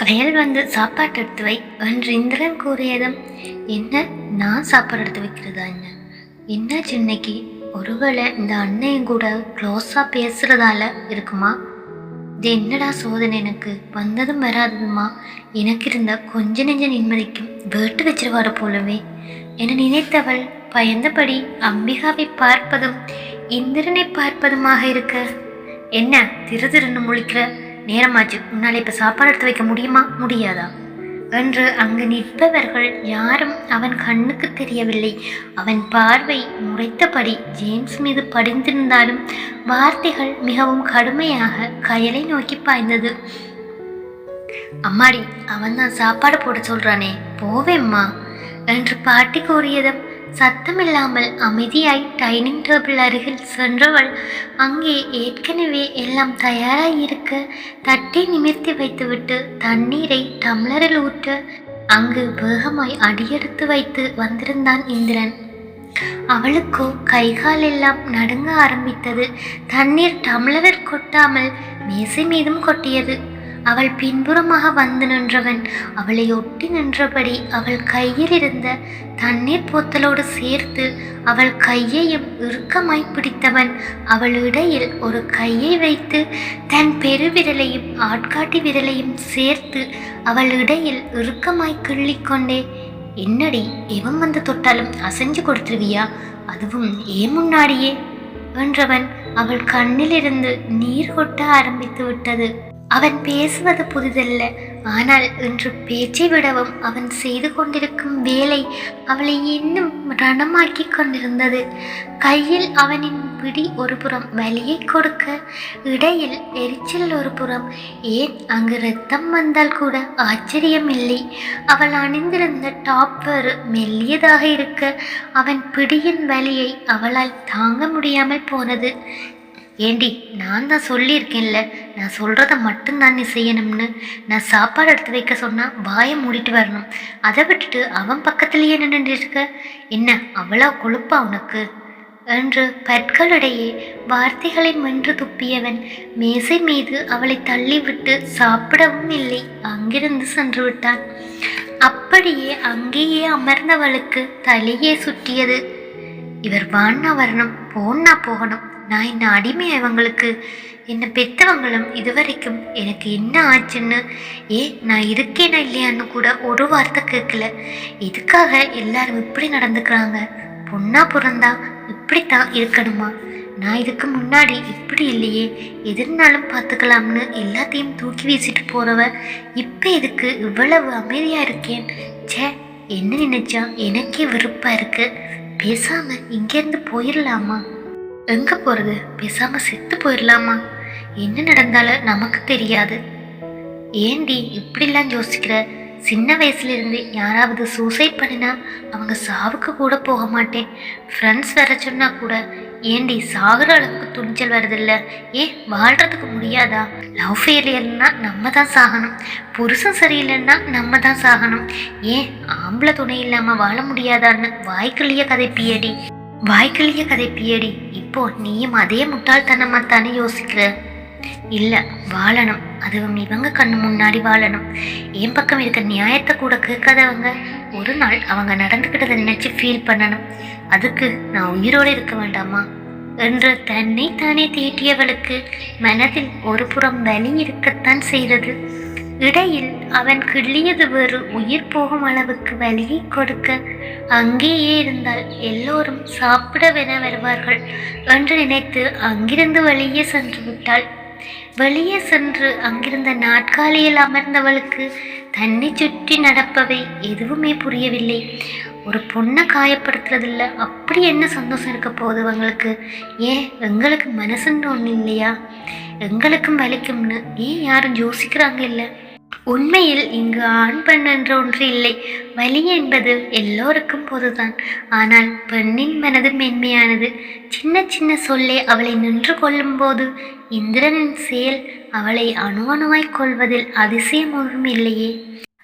கயல் வந்து சாப்பாட்டு எடுத்து வை என்று இந்திரன் கூறியதும் என்ன? நான் சாப்பாடு எடுத்து வைக்கிறதா என்ன? என்ன இன்னைக்கு? ஒருவேளை இந்த அண்ணையும் கூட க்ளோஸாக பேசுறதால இருக்குமா? இது என்னடா சோதனை எனக்கு? வந்ததும் வராததுமா? எனக்கு இருந்த கொஞ்ச நெஞ்ச நிம்மதிக்கும் வேட்டு வச்சிருவாரு போலவே. என நினைத்தவள் பயந்தபடி அம்பிகாவை பார்ப்பதும் இந்திரனை பார்ப்பதுமாக இருக்க என்ன? திரு திருன்னு முழிக்கிற நேரமாச்சு. உன்னால் இப்போ சாப்பாடு எடுத்து வைக்க முடியுமா? முடியாதா? என்று அங்கு நிற்பவர்கள் யாரும் அவன் கண்ணுக்கு தெரியவில்லை. அவன் பார்வை முறைத்தபடி ஜேம்ஸ் மீது படிந்திருந்தாலும் வார்த்தைகள் மிகவும் கடுமையாக கயலை நோக்கி பாய்ந்தது. அம்மாடி அவன் தான் சாப்பாடு போட சொல்றானே. போவேம்மா என்று பாட்டி கூறியதும் சத்தமில்லாமல் அமைதியாய் டைனிங் டேபிள் அருகில் சென்றவள் அங்கே ஏற்கனவே எல்லாம் தயாராய் இருக்க தட்டை நிமிர்த்தி வைத்துவிட்டு தண்ணீரை டம்ளரில் ஊற்ற அங்கு வேகமாய் அடியெடுத்து வைத்து வந்திருந்தான் இந்திரன். அவளுக்கோ கைகால் எல்லாம் நடுங்க ஆரம்பித்தது. தண்ணீர் டம்ளரில் கொட்டாமல் மேசை மீதும் கொட்டியது. அவள் பின்புறமாக வந்து நின்றவன். அவளை ஒட்டி நின்றபடி அவள் கையில் இருந்த தண்ணீர் போத்தலோடு சேர்த்து அவள் கையையும் இறுக்கமாய் பிடித்தவன். அவள் இடையில் ஒரு கையை வைத்து தன் பெருவிரலையும் ஆட்காட்டி விரலையும் சேர்த்து அவள் இடையில் இறுக்கமாய் கிள்ளிக்கொண்டே என்னடி எவன் வந்து தொட்டாலும் அசைஞ்சு கொடுத்துருவியா? அதுவும் ஏன் முன்னாடியே? என்றவன் அவள் கண்ணிலிருந்து நீர் கொட்ட ஆரம்பித்து விட்டது. அவன் பேசுவது புதிதல்ல. ஆனால் இன்று பேச்சை விடவும் அவன் செய்து கொண்டிருக்கும் வேலை அவளை இன்னும் ரணமாக்கி கொண்டிருந்தது. கையில் அவனின் பிடி ஒரு புறம் வலியை கொடுக்க இடையில் எரிச்சல் ஒரு புறம். ஏன் அங்கு ரத்தம் வந்தால் கூட ஆச்சரியம் இல்லை அவள் அணிந்திருந்த டாப் வேறு மெல்லியதாக இருக்க அவன் பிடியின் வலியை அவளால் தாங்க முடியாமல் போனது. ஏண்டி நான் தான் சொல்லியிருக்கேன்ல. நான் சொல்கிறத மட்டும்தான் நீ செய்யணும்னு. நான் சாப்பாடு எடுத்து வைக்க சொன்னால் வாயை மூடிட்டு வரணும். அதை விட்டுட்டு அவன் பக்கத்துலேயே நின்று இருக்க. என்ன அவ்வளோ கொழுப்பா உனக்கு? என்று பற்களிடையே வார்த்தைகளை மென்று துப்பியவன் மேசை மீது அவளை தள்ளிவிட்டு சாப்பிடவும் இல்லை. அங்கிருந்து சென்று விட்டான். அப்படியே அங்கேயே அமர்ந்தவளுக்கு தலையே சுற்றியது இவர் வான்னா வரணும் போன்னா போகணும். நான் என்ன அடிமை இவங்களுக்கு என்னை பெற்றவங்களும் இதுவரைக்கும் எனக்கு என்ன ஆச்சுன்னு ஏ நான் இருக்கேனா இல்லையான்னு கூட ஒரு வார்த்தை கேட்கல. இதுக்காக எல்லாரும் இப்படி நடந்துக்கிறாங்க? பொண்ணா பிறந்தா இப்படித்தான் இருக்கணுமா? நான் இதுக்கு முன்னாடி இப்படி இல்லையே எதிர்னாலும் பார்த்துக்கலாம்னு எல்லாத்தையும் தூக்கி வீசிட்டு போறவ இப்போ இதுக்கு இவ்வளவு அமைதியாக இருக்கேன்? ச்சே என்ன நினைச்சா? எனக்கே விருப்பம் இருக்கு. பேசாம இங்கேருந்து போயிடலாமா எங்கே போகிறது பேசாமல் செத்து போயிடலாமா என்ன நடந்தாலும் நமக்கு தெரியாது. ஏண்டி இப்படிலாம் யோசிக்கிற? சின்ன வயசுல இருந்து யாராவது சூசைட் பண்ணினா அவங்க சாவுக்கு கூட போக மாட்டேன். ஃப்ரெண்ட்ஸ் வர சொன்னா கூட ஏண்டி சாகுற அளவுக்கு துணிச்சல் வருதில்ல ஏன் வாழ்றதுக்கு முடியாதா? லவ் ஃபெயிலியர்னா நம்ம தான் சாகணும். புருஷன் சரியில்லைன்னா நம்ம தான் சாகணும். ஏன் ஆம்பளை துணை இல்லாமல் வாழ முடியாதான்னு வாய்க்குள்ளேயே கதைப்பியடி. வாய்க்கிளிய கதை பியடி. இப்போ நீயும் அதே முட்டாள்தனமா தானே யோசிக்கிற? இல்ல வாழணும். அதுவும் இவங்க கண்ணு முன்னாடி வாழணும். என் பக்கம் இருக்க நியாயத்தை கூட கேட்காதவங்க ஒரு நாள் அவங்க நடந்துக்கிட்டதை நினைச்சு ஃபீல் பண்ணணும். அதுக்கு நான் உயிரோடு இருக்க வேண்டாமா? என்று தன்னை தானே தீட்டியவளுக்கு மனதில் ஒரு புறம் வலி இருக்கத்தான் செய்தது. இடையில் அவன் கிள்ளியது வேறு உயிர் போகும் அளவுக்கு வலியை கொடுக்க அங்கேயே இருந்தால் எல்லோரும் சாப்பிடவென வருவார்கள் என்று நினைத்து அங்கிருந்து வெளியே சென்று விட்டாள். வெளியே சென்று அங்கிருந்த நாட்காலியில் அமர்ந்தவளுக்கு தன்னை சுற்றி நடப்பவை எதுவுமே புரியவில்லை. ஒரு பொண்ணை காயப்படுத்துறதில்ல. அப்படி என்ன சந்தோஷம் இருக்க போகுது அவங்களுக்கு ஏன் எங்களுக்கு மனசுன்னு ஒன்று இல்லையா? எங்களுக்கும் வலிக்கும்னு. ஏன் யாரும் யோசிக்கிறாங்க இல்லை? உண்மையில் இங்கு ஆண் பெண் என்ற ஒன்று இல்லை. வலி என்பது எல்லோருக்கும் பொதுதான். ஆனால் பெண்ணின் மனது மென்மையானது. சின்ன சின்ன சொல்லே அவளை நின்று கொள்ளும்போது இந்திரனின் செயல் அவளை அணு அணுவாய் கொள்வதில் அதிசயம் ஒன்றும் இல்லையே.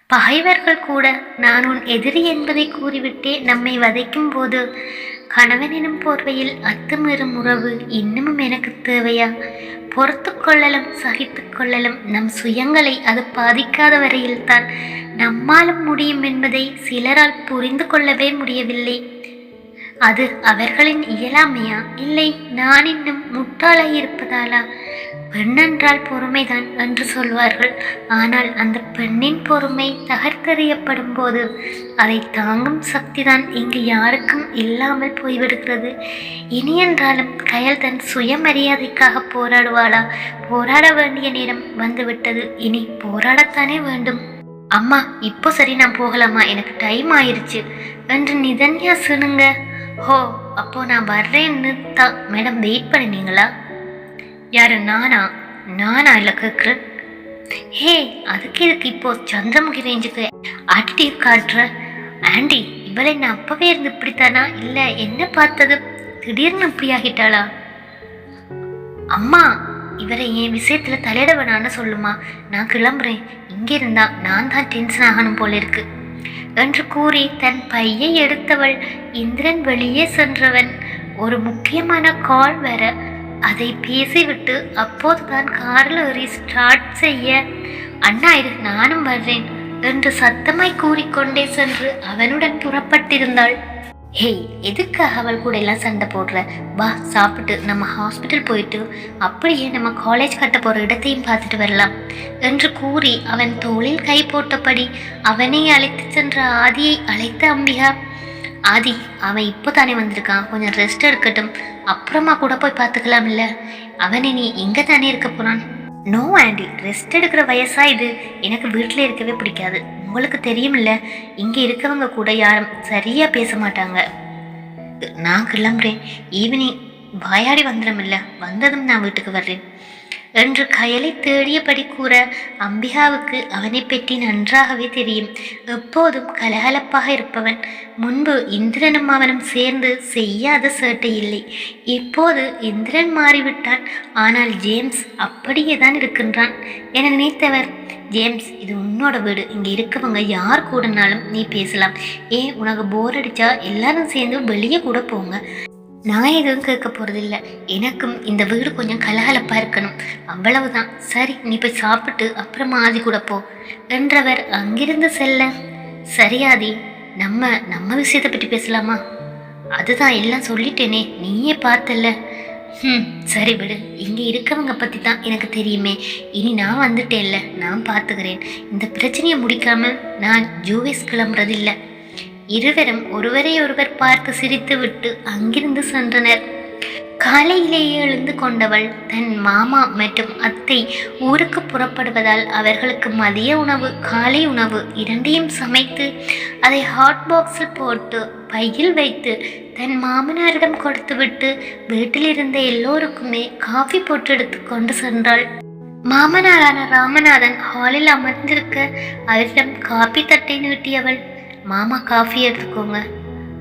பகைவர்கள் கூட நான் உன் எதிரி என்பதை கூறிவிட்டே நம்மை வதைக்கும் போது கணவனினும் போர்வையில் அத்துமீறும் உறவு இன்னமும் எனக்கு தேவையா? பொறுத்து கொள்ளலும் சகித்து கொள்ளலும் நம் சுயங்களை அது பாதிக்காத வரையில்தான் நம்மாலும் முடியும் என்பதை சிலரால் புரிந்து கொள்ளவே முடியவில்லை. அது அவர்களின் இயலாமையா? இல்லை நான் இன்னும் முட்டாளாய் இருப்பதாலா பெண்ணென்றால் பொறுமைதான் என்று சொல்வார்கள். ஆனால் அந்த பெண்ணின் பொறுமை தகர்த்தறியப்படும் போது அதை தாங்கும் சக்திதான் இங்கு யாருக்கும் இல்லாமல் போய்விடுகிறது. இனி என்றாலும் கயல் தன் சுயமரியாதைக்காக போராடுவாளா? போராட வேண்டிய நேரம் வந்துவிட்டது. இனி போராடத்தானே வேண்டும்? அம்மா இப்போ சரி நான் போகலாமா? எனக்கு டைம் ஆயிருச்சு. என்று நிதன்யா சொன்னுங்க ஹோ அப்போ நான் வர்றேன்னு தான் மேடம் வெயிட் பண்ணினீங்களா? யாரு நானா? நானா இல்லை கேட்குறேன் ஹே அதுக்கு இதுக்கு இப்போ சந்திரமுகி ரேஞ்சுக்கு ஆட்டிடியூட் காட்டுற? ஆண்டி இவளை நான் அப்பவே இருந்து இப்படித்தானா? இல்லை என்ன பார்த்தது? திடீர்னு இப்படி ஆகிட்டாளா? அம்மா இவரை என் விஷயத்துல தலையிட வேணான்னு சொல்லுமா. நான் கிளம்புறேன். இங்க இருந்தா நான் தான் டென்ஷன் ஆகணும் போல இருக்கு. என்று கூறி தன் பையை எடுத்தவள் இந்திரன் வெளியே சென்றவன். ஒரு முக்கியமான கால் வர அதை பேசிவிட்டு அப்போதுதான் காரில் ஏறி ஸ்டார்ட் செய்ய. அண்ணா இரு நானும் வர்றேன் என்று சத்தமாய் கூறிக்கொண்டே சென்று அவனுடன் புறப்பட்டிருந்தாள். ஹேய் எதுக்காக அவள் கூட எல்லாம் சண்டை போடுற? வா சாப்பிட்டு நம்ம ஹாஸ்பிட்டல் போயிட்டு அப்படியே நம்ம காலேஜ் கட்ட போகிற இடத்தையும் பார்த்துட்டு வரலாம் என்று கூறி அவன் தோளில் கை போட்டபடி அவனை அழைத்து சென்ற ஆதியை அழைத்த அம்பிகா. ஆதி அவன் இப்போ தானே வந்திருக்கான். கொஞ்சம் ரெஸ்ட் எடுக்கட்டும். அப்புறமா கூட போய் பார்த்துக்கலாம் இல்லை? அவனை நீ இங்கே தானே இருக்க போகிறான் நோ ஆண்டி. ரெஸ்ட் எடுக்கிற வயசா இது. எனக்கு வீட்டில் இருக்கவே பிடிக்காது. உங்களுக்கு தெரியும்ல இங்கே இருக்கவங்க கூட யாரும் சரியாக பேச மாட்டாங்க. நான் கிளம்புறேன். ஈவினிங் வாயாடி வந்துடுமில்ல வந்ததும் நான் வீட்டுக்கு வர்றேன். என்று கயலை தேடியபடி கூற அம்பிகாவுக்கு அவனை பற்றி நன்றாகவே தெரியும். எப்போதும் கலகலப்பாக இருப்பவன். முன்பு இந்திரனும் அவனும் சேர்ந்து செய்யாத சேட்டை இல்லை. இப்போது இந்திரன் மாறிவிட்டான். ஆனால் ஜேம்ஸ் அப்படியே தான் இருக்கின்றான் என நினைத்தவர். ஜேம்ஸ் இது உன்னோட வீடு. இங்கே இருக்கவங்க யார் கூடனாலும் நீ பேசலாம். ஏன் உனக்கு போர் அடித்தா எல்லாரும் சேர்ந்து வெளியே கூட போங்க. நான் எதுவும் கேட்க போகிறதில்ல எனக்கும் இந்த வீடு கொஞ்சம் கலகலப்பாக இருக்கணும். அவ்வளவுதான். சரி நீ போய் சாப்பிட்டு அப்புறமா ஆதி கூட போ என்றவர் அங்கிருந்து செல்ல. சரியாதி நம்ம நம்ம விஷயத்தை பற்றி பேசலாமா? அதுதான் எல்லாம் சொல்லிட்டேனே. நீயே பார்த்தல்ல. ம் சரி விடு. இங்கே இருக்கவங்க பற்றி தான் எனக்கு தெரியுமே. இனி நான் வந்துட்டேன்ல. நான் பார்த்துக்கிறேன். இந்த பிரச்சனையை முடிக்காமல் நான் ஜூவேஸ் கிளம்புறதில்லை. இருவரும் ஒருவரை ஒருவர் பார்த்து சிரித்துவிட்டு அங்கிருந்து சென்றனர். காலையிலேயே எழுந்து கொண்டவள் தன் மாமா மற்றும் அத்தை ஊருக்கு புறப்படுவதால் அவர்களுக்கு மதிய உணவு காலை உணவு இரண்டையும் சமைத்து அதை ஹாட் பாக்ஸில் போட்டு பையில் வைத்து தன் மாமனாரிடம் கொடுத்துவிட்டு வீட்டில் இருந்த எல்லோருக்குமே காஃபி போட்டு எடுத்து கொண்டு சென்றாள். மாமனாரான ராமநாதன் ஹாலில் அமர்ந்திருக்க அவரிடம் காபி தட்டை நீட்டியவள். மாமா காஃபி எடுத்துக்கோங்க.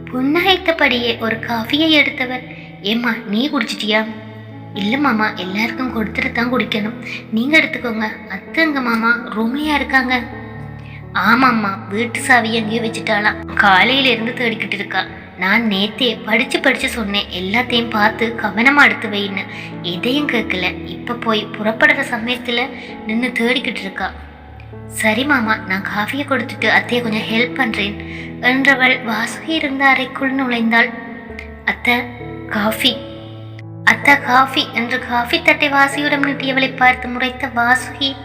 புன்னகைத்தபடியே ஒரு காஃபியை எடுத்தவர் ஏம்மா நீ குடிச்சிட்டியா? இல்லை மாமா எல்லாருக்கும் கொடுத்துட்டு தான் குடிக்கணும். நீங்கள் எடுத்துக்கோங்க. அத்தைங்க மாமா ரூம்லையா இருக்காங்க. ஆமாம்மா வீட்டு சாவி எங்கேயோ வச்சுட்டாலாம் காலையிலேருந்து தேடிக்கிட்டு இருக்கா. நான் நேத்தே படித்து படித்து சொன்னேன். எல்லாத்தையும் பார்த்து கவனமாக எடுத்து வைன்னு. எதையும் கேட்கல. இப்போ போய் புறப்படுற சமயத்தில் நின்று தேடிக்கிட்டு இருக்கா. சரி மாமா நான் காஃபியை கொடுத்துட்டு அத்தையை கொஞ்சம் ஹெல்ப் பண்றேன். என்றவள் வாசுகி இருந்த அறைக்குள் நுழைந்தாள். அத்தை காஃபி. அத்தா காஃபி என்று காஃபி தட்டை வாசியுடன் நீட்டியவளை பார்த்து முறைத்த வாசுகி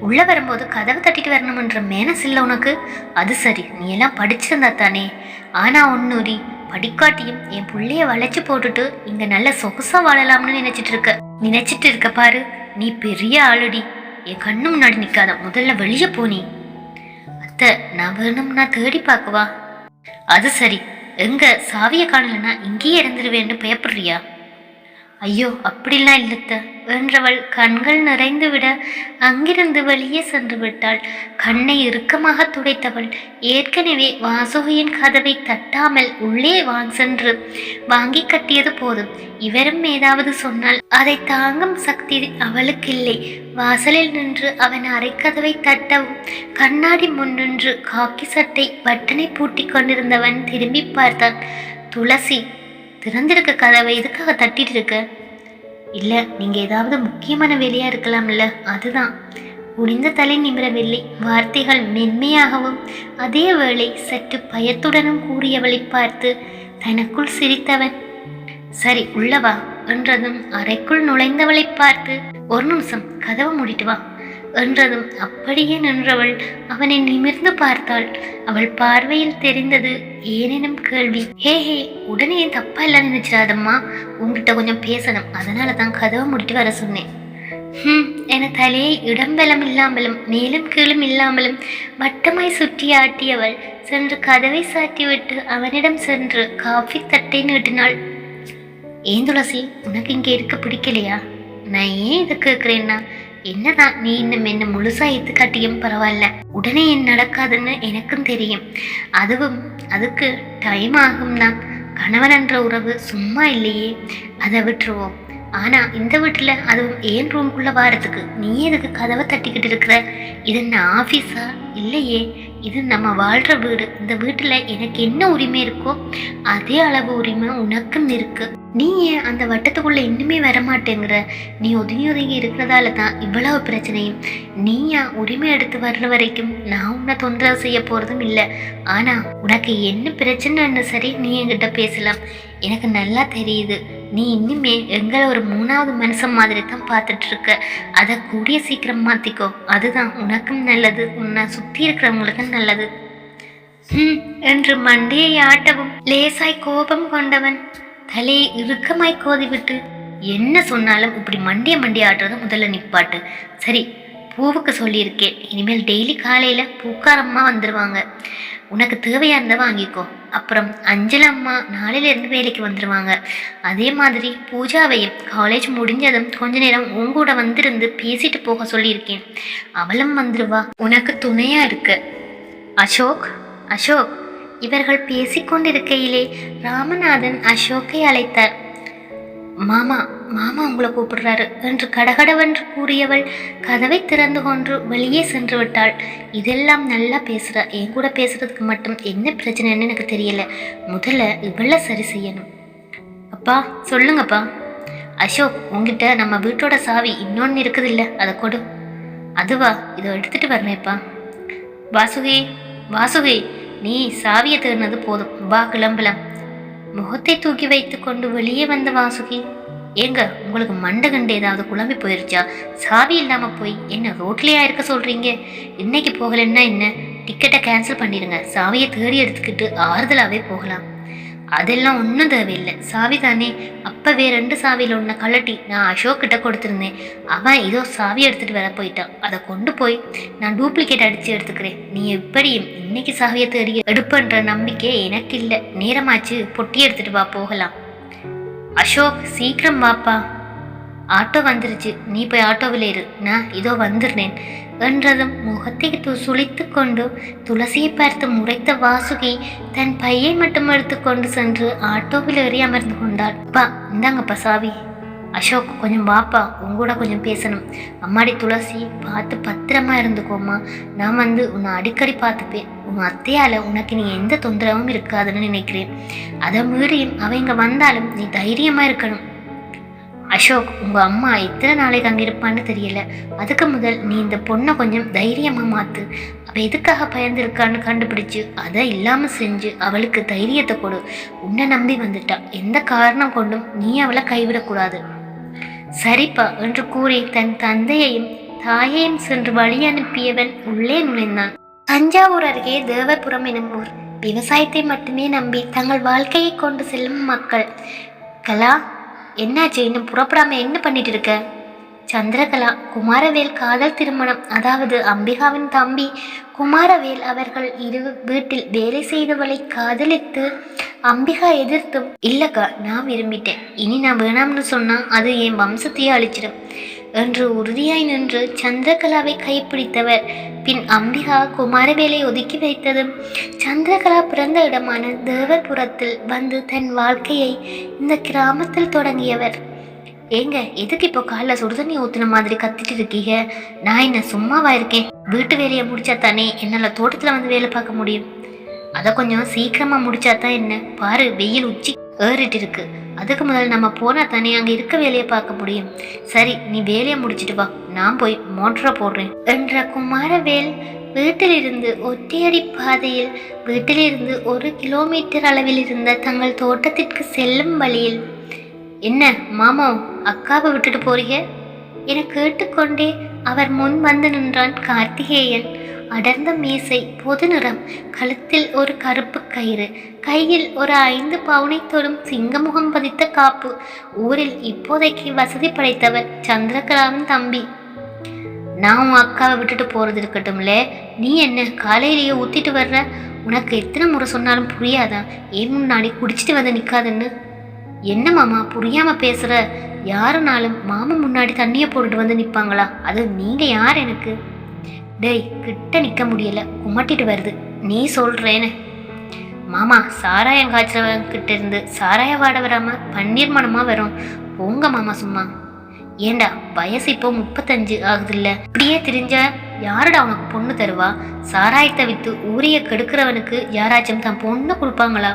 உள்ள வரும்போது கதவை தட்டிட்டு வரணும் என்ற மேனஸ் இல்லை உனக்கு? அது சரி நீ எல்லாம் படிச்சிருந்தா தானே. ஆனா ஒன்னுரி படிக்காட்டியும் என் புள்ளைய வளைச்சு போட்டுட்டு இங்க நல்ல சொகுசா வாழலாம்னு நினைச்சிட்டு இருக்க. நினைச்சிட்டு இருக்க பாரு நீ பெரிய ஆளுடி. என் கண்ணு முன்னாடி நிக்காத. முதல்ல வெளியே போனி அத்தை நான் வேணும்னா தேடி பார்க்கவா? அது சரி. எங்க சாவியை காணலன்னா இங்கேயே இறந்துருவேன்னு பயப்படுறியா? ஐயோ அப்படிலாம் இல்லத்த என்றவள் கண்கள் நிறைந்து விட அங்கிருந்து வெளியே சென்று விட்டாள். கண்ணை இறுக்கமாக துடைத்தவள். ஏற்கனவே வாசுகியின் கதவை தட்டாமல் உள்ளே வாங் சென்று வாங்கி கட்டியது போதும். இவரும் ஏதாவது சொன்னால் அதை தாங்கும் சக்தி அவளுக்கு இல்லை வாசலில் நின்று அவன் அரைக்கதவை தட்டவும் கண்ணாடி முன் நின்று காக்கி சட்டை பட்டனை பூட்டி கொண்டிருந்தவன் திரும்பி பார்த்தான். துளசி திறந்திருக்க கதவை எதுக்காக தட்டிட்டு இருக்க? இல்ல நீங்க ஏதாவது முக்கியமான வேலையா இருக்கலாம்ல அதுதான். குனிந்த தலை நிமிரவில்லை. வார்த்தைகள் மென்மையாகவும் அதே வேளை சற்று பயத்துடனும் கூறியவளை பார்த்து தனக்குள் சிரித்தவன். சரி உள்ளவா என்றதும் அறைக்குள் நுழைந்தவளை பார்த்து ஒரு நிமிஷம் கதவை மூடிட்டு வா. என்றதும் அப்படியே நின்றவள் அவனை நிமிர்ந்து பார்த்தாள். அவள் பார்வையில் தெரிந்தது ஏனெனும் கேள்வி. ஹே ஹே உடனே தப்பா எல்லாம் நினைச்சிடாதம்மா. உங்ககிட்ட கொஞ்சம் பேசணும். அதனால தான் கதவை முடிட்டு வர சொன்னேன். ஹம் என தலையை இடம்பெலம் இல்லாமலும் மேலும் கீழும் இல்லாமலும் வட்டமாய் சுற்றி ஆட்டியவள் சென்று கதவை சாட்டிவிட்டு அவனிடம் சென்று காஃபி தட்டை நீட்டினாள். ஏன் துளசி உனக்கு இங்கே இருக்க பிடிக்கலையா? நான் ஏன் இதை கேட்குறேன்னா? என்னதான் நீ இன்னும் என்ன முழுசா எடுத்து காட்டியும் பரவாயில்ல. உடனே என் நடக்காதுன்னு எனக்கும் தெரியும். அதுவும் அதுக்கு டைம் ஆகும் தான். கணவன் என்ற உறவு சும்மா இல்லையே. அதை விட்டுருவோம். ஆனா இந்த வீட்டுல அதுவும் ஏன் ரூம்குள்ள வாரத்துக்கு? நீ எதுக்கு கதவை தட்டிக்கிட்டு இருக்கிற? இது என்ன ஆஃபீஸா இல்லையே. இது நம்ம வாழ்ற வீடு. இந்த வீட்டுல எனக்கு என்ன உரிமை இருக்கோ அதே அளவு உரிமை உனக்கும் இருக்கு. நீ ஏன் அந்த வட்டத்துக்குள்ள இன்னுமே வரமாட்டேங்கிற? நீ ஒதுங்கி ஒதுங்கி இருக்கிறதால தான் இவ்வளவு பிரச்சனையும். நீ ஏன் உரிமை எடுத்து வர்ற வரைக்கும் நான் உன்னை தொந்தரவு செய்ய போறதும் இல்லை. ஆனா உனக்கு என்ன பிரச்சனைன்னு சரி நீ என்கிட்ட பேசலாம். எனக்கு நல்லா தெரியுது. நீ இன்னுமே எங்களை ஒரு மூணாவது மனுஷன் மாதிரி தான் பார்த்துட்டு இருக்க அதை கூடிய சீக்கிரம் மாத்திக்கோ. அதுதான் உனக்கும் நல்லது. உன்னை சுத்தி இருக்கிறவங்களுக்கும் நல்லது. ஹம் என்று மண்டையை ஆட்டவும் லேசாய் கோபம் கொண்டவன். தலையை இறுக்கமாய் கோதிவிட்டு என்ன சொன்னாலும் இப்படி மண்டிய மண்டிய ஆட்டுறத முதல்ல நிப்பாட்டு. சரி பூவுக்கு சொல்லியிருக்கேன். இனிமேல் டெய்லி காலையில் பூக்காரம்மா வந்துடுவாங்க உனக்கு தேவையாக இருந்தால் வாங்கிக்கோ. அப்புறம் அஞ்சல் அம்மா வேலைக்கு வந்துடுவாங்க அதே மாதிரி பூஜாவையும் காலேஜ் முடிஞ்சதும் கொஞ்ச நேரம் உங்கூட வந்திருந்து பேசிட்டு போக சொல்லியிருக்கேன். அவளும் வந்துடுவா உனக்கு துணையாக இருக்கு. அசோக் அசோக். இவர்கள் பேசிக்கொண்டிருக்கையிலே ராமநாதன் அசோக்கை அழைத்தார். மாமா மாமா உங்களை கூப்பிடுறாரு என்று கடகடவென்று கூறியவள் கதவை திறந்து கொண்டு வெளியே சென்று விட்டாள். இதெல்லாம் நல்லா பேசுற என் கூட பேசுறதுக்கு மட்டும் என்ன பிரச்சனைன்னு எனக்கு தெரியல. முதல்ல இவ்வளோ சரி செய்யணும். அப்பா சொல்லுங்கப்பா. அசோக் உங்ககிட்ட நம்ம வீட்டோட சாவி இன்னொன்று இருக்குது இல்லை அதை கொடு. அதுவா? இதை எடுத்துட்டு வரமேப்பா வாசுகி வாசுகி. நீ சாவியை தேடினது போதும். வா கிளம்பலாம். முகத்தை தூக்கி வைத்து கொண்டு வெளியே வந்த வாசுகி ஏங்க உங்களுக்கு மண்டை கண்டு ஏதாவது குழம்பி போயிருச்சா? சாவி இல்லாம போய் என்ன ரோட்லயா இருக்க சொல்றீங்க? இன்னைக்கு போகலன்னா என்ன? டிக்கெட்டை கேன்சல் பண்ணிடுங்க. சாவியை தேடி எடுத்துக்கிட்டு ஆறுதலாவே போகலாம். அதெல்லாம் ஒன்றும் தேவையில்லை. சாவி தானே அப்பவே ரெண்டு சாவியில் ஒன்று கழட்டி நான் அசோக் கிட்ட கொடுத்துருந்தேன். அவன் ஏதோ சாவி எடுத்துகிட்டு வர போயிட்டான் அதை கொண்டு போய் நான் டூப்ளிகேட் அடித்து எடுத்துக்கிறேன். நீ எப்படியும் இன்னைக்கு சாவியை தேடி எடுப்பன்ற நம்பிக்கை எனக்கு இல்லை நேரமாச்சு பொட்டி எடுத்துகிட்டு வா போகலாம். அசோக் சீக்கிரம் வாப்பா. ஆட்டோ வந்துருச்சு. நீ போய் ஆட்டோவில் இரு. நான் இதோ வந்துடுறேன். என்றதும் முகத்தை சுழித்து சுளித்து கொண்டு துளசியை பார்த்து முறைத்த வாசுகி தன் பையை மட்டும் எடுத்துக்கொண்டு சென்று ஆட்டோவில் ஏறி அமர்ந்து கொண்டாள். அப்பா இந்தாங்கப்பா சாவி அசோக் கொஞ்சம் வாப்பா. உங்கூட கொஞ்சம் பேசணும். அம்மாடி துளசி பார்த்து பத்திரமா இருந்துக்கோமா நான் வந்து உன்னை அடிக்கடி பார்த்துப்பேன். உன் அத்தையால உனக்கு நீ எந்த தொந்தரவும் இருக்காதுன்னு நினைக்கிறேன். அதை மீறியும் அவங்க வந்தாலும் நீ தைரியமா இருக்கணும். அசோக் உங்க அம்மா எத்தனை நாளைக்கு அங்கே இருப்பான்னு தெரியல. அதுக்கு முதல் நீ இந்த பொண்ணை கொஞ்சம் தைரியமா மாத்து. அவள் எதுக்காக பயந்துருக்கான்னு கண்டுபிடிச்சு அதை இல்லாமல் செஞ்சு அவளுக்கு தைரியத்தை கொடு. உன்னை நம்பி வந்துட்டா. எந்த காரணம் கொண்டும் நீ அவளை கைவிடக்கூடாது. சரிப்பா என்று கூறி தன் தந்தையையும் தாயையும் சென்று வழி அனுப்பியவன் உள்ளே நுழைந்தான். தஞ்சாவூர் அருகே தேவபுரம் எனும் ஊர். விவசாயத்தை மட்டுமே நம்பி தங்கள் வாழ்க்கையை கொண்டு செல்லும் மக்கள். கலா என்னாச்சு? இன்னும் புறப்படாம என்ன பண்ணிட்டு இருக்க? சந்திரகலா குமாரவேல் காதல் திருமணம். அதாவது அம்பிகாவின் தம்பி குமாரவேல் அவர்கள் இரு வீட்டில் வேலை செய்தவளை காதலித்து அம்பிகா எதிர்த்தும் இல்லக்கா நான் விரும்பிட்டேன். இனி நான் வேணாம்னு சொன்னா அது என் வம்சத்தையே அழிச்சிடும் என்று உறுதியாய் நின்று சந்திரகலாவை கைப்பிடித்தவர். பின் அம்பிகா குமாரவேலை ஒதுக்கி வைத்ததும் சந்திரகலா பிறந்த இடமான தேவபுரத்தில் வந்து தன் வாழ்க்கையை இந்த கிராமத்தில் தொடங்கியவர். ஏங்க எதுக்கு இப்போ காலைல சுடுதண்ணி ஊத்துன மாதிரி கத்திட்டு இருக்கீங்க? நான் என்ன சும்மாவா இருக்கேன்? வீட்டு வேலையை முடிச்சா தானே என்னால் தோட்டத்தில் வந்து வேலை பார்க்க முடியும்? அதை கொஞ்சம் சீக்கிரமாக முடிச்சா தான் என்ன? பாரு வெயில் உச்சி ஏறிட்டு இருக்கு அதுக்கு முதல்ல நம்ம போனால் தானே அங்கே இருக்க வேலையை பார்க்க முடியும். சரி நீ வேலையை முடிச்சிட்டு வா. நான் போய் மோட்டரை போடுறேன். என்ற குமாரவேல் வீட்டிலிருந்து ஒற்றையடி பாதையில் வீட்டிலிருந்து ஒரு கிலோமீட்டர் அளவில் இருந்த தங்கள் தோட்டத்திற்கு செல்லும் வழியில் என்ன மாமா அக்காவை விட்டுட்டு போறீங்க? என கேட்டுக்கொண்டே அவர் முன் வந்து நின்றான் கார்த்திகேயன். அடர்ந்த மீசை பொது நிறம் கழுத்தில் ஒரு கருப்பு கயிறு கையில் ஒரு ஐந்து பவுனை தொடும் சிங்கமுகம் பதித்த காப்பு ஊரில் இப்போதைக்கு வசதி படைத்தவர் சந்திரகலாவின் தம்பி. நான் உன் அக்காவை விட்டுட்டு போறது இருக்கட்டும்ல நீ என்ன காலையிலேயே ஊத்திட்டு வர்ற? உனக்கு எத்தனை முறை சொன்னாலும் புரியாதா? ஏன் முன்னாடி குடிச்சிட்டு வந்து நிற்காதுன்னு என்ன மாமா புரியாம பேசுற? யாருனாலும் மாமா முன்னாடி தண்ணியை போட்டுட்டு வந்து நிற்பாங்களா அது நீங்க யார் எனக்கு? டேய் கிட்ட நிற்க முடியல. குமட்டிட்டு வருது. நீ சொல்கிறேன்னு மாமா சாராயம் காய்ச்சவங்கிட்ட இருந்து சாராய வாட வராமல் பன்னீர் மனமாக வரும். போங்க மாமா சும்மா. ஏண்டா வயசு இப்போ முப்பத்தஞ்சு ஆகுதுல்ல. இப்படியே தெரிஞ்ச யாருடா உனக்கு பொண்ணு தருவா? சாராயத்தை விற்று ஊரைய கெடுக்கிறவனுக்கு யாராச்சும் தன் பொண்ணு கொடுப்பாங்களா?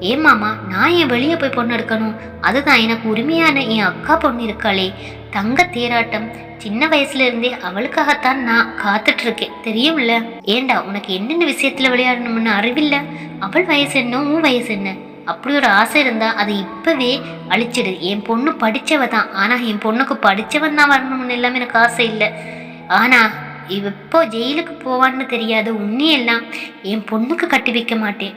ஏன் மாமா நான் என் வெளியே போய் பொண்ணு எடுக்கணும்? அதுதான் எனக்கு உரிமையான என் அக்கா பொண்ணு இருக்காளே. தங்க தேராட்டம். சின்ன வயசுல இருந்தே அவளுக்காகத்தான் நான் காத்துட்டு இருக்கேன் தெரியும்ல? ஏண்டா உனக்கு என்னென்ன விஷயத்துல விளையாடணும்னு அறிவில்ல? அவள் வயசு என்ன உன் வயசு என்ன? அப்படி ஒரு ஆசை இருந்தா அதை இப்பவே அழிச்சிடு. என் பொண்ணு படிச்சவ தான். ஆனா என் பொண்ணுக்கு படிச்சவன் தான் வரணும்னு எல்லாம் எனக்கு ஆசை இல்லை. ஆனா இவ ஜெயிலுக்கு போவான்னு தெரியாது உன்னையெல்லாம் என் பொண்ணுக்கு கட்டி வைக்க மாட்டேன்.